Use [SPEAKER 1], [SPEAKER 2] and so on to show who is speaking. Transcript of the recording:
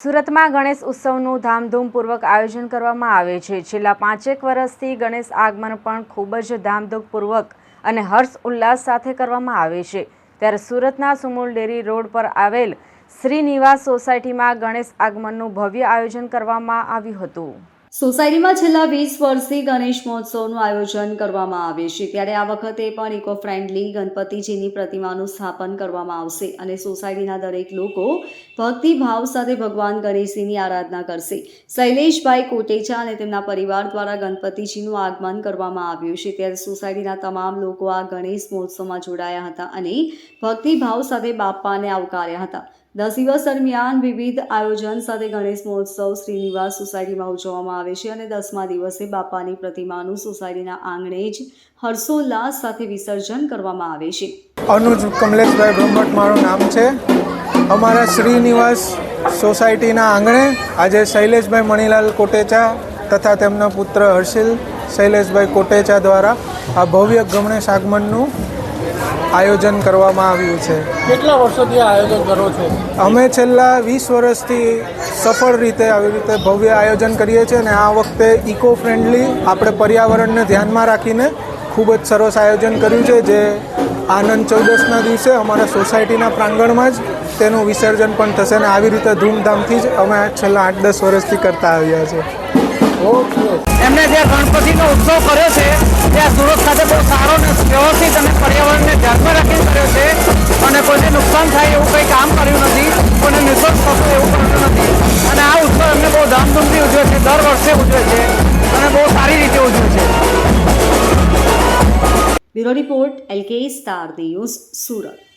[SPEAKER 1] સુરતમાં ગણેશ ઉત્સવનું ધામધૂમપૂર્વક આયોજન કરવામાં આવે છે. છેલ્લા પાંચેક વર્ષથી ગણેશ આગમન પણ ખૂબ જ ધામધૂમપૂર્વક અને હર્ષ ઉલ્લાસ સાથે કરવામાં આવે છે. ત્યારે સુરતના સુમુલ ડેરી રોડ પર આવેલ શ્રીનિવાસ સોસાયટીમાં ગણેશ આગમનનું ભવ્ય આયોજન કરવામાં આવ્યું હતું.
[SPEAKER 2] સોસાયટીમાં છેલ્લા વીસ વર્ષથી ગણેશ મહોત્સવનું આયોજન કરવામાં આવે છે. ત્યારે આ વખતે પણ ઇકો ફ્રેન્ડલી ગણપતિજીની પ્રતિમાનું સ્થાપન કરવામાં આવશે અને સોસાયટીના દરેક લોકો ભક્તિભાવ સાથે ભગવાન ગણેશજીની આરાધના કરશે. શૈલેષભાઈ કોટેચા અને તેમના પરિવાર દ્વારા ગણપતિજીનું આગમન કરવામાં આવ્યું છે. ત્યારે સોસાયટીના તમામ લોકો આ ગણેશ મહોત્સવમાં જોડાયા હતા અને ભક્તિભાવ સાથે બાપાને આવકાર્યા હતા. દસ દિવસ દરમિયાન વિવિધ આયોજન સાથે ગણેશ મહોત્સવ શ્રીનિવાસ સોસાયટીમાં ઉજવવામાં આવે છે અને દસમા દિવસે બાપાની પ્રતિમાનું સોસાયટીના આંગણે જ હર્ષોલ્લાસ સાથે વિસર્જન કરવામાં આવે છે.
[SPEAKER 3] અનુજ કમલેશભાઈ બ્રહ્મટ મારું નામ છે. અમારા શ્રીનિવાસ સોસાયટીના આંગણે આજે શૈલેષભાઈ મણીલાલ કોટેચા તથા તેમના પુત્ર હર્ષિલ શૈલેષભાઈ કોટેચા દ્વારા આ ભવ્ય ગમણેશ આગમનનું આયોજન કરવામાં આવ્યું છે.
[SPEAKER 4] કેટલા વર્ષોથી આયોજન કરો છો?
[SPEAKER 3] અમે છેલ્લા વીસ વર્ષથી સફળ રીતે આવી રીતે ભવ્ય આયોજન કરીએ છીએ અને આ વખતે ઇકો ફ્રેન્ડલી આપણે પર્યાવરણને ધ્યાનમાં રાખીને ખૂબ જ સરસ આયોજન કર્યું છે જે આનંદ ચૌદસના દિવસે અમારા સોસાયટીના પ્રાંગણમાં જ તેનું વિસર્જન પણ થશે અને આવી રીતે ધૂમધામથી જ અમે છેલ્લા આઠ દસ વર્ષથી કરતા આવ્યા છે.
[SPEAKER 4] ઓકે
[SPEAKER 5] એમને જે ગણપતિનો ઉત્સવ કર્યો છે સુરત ખાતે બહુ સારો અને વ્યવસ્થિત અને પર્યાવરણને ધ્યાનમાં રાખીને કર્યો છે અને કોઈને નુકસાન થાય એવું કંઈ કામ કર્યું નથી, કોઈને નિષ્ફળ થતું એવું કર્યું નથી. અને આ ઉત્સવ એમને બહુ ધામધૂમથી ઉજવે છે, દર વર્ષે ઉજવે છે અને બહુ સારી રીતે ઉજવે છે.
[SPEAKER 2] Bureau report L K star news, Surat.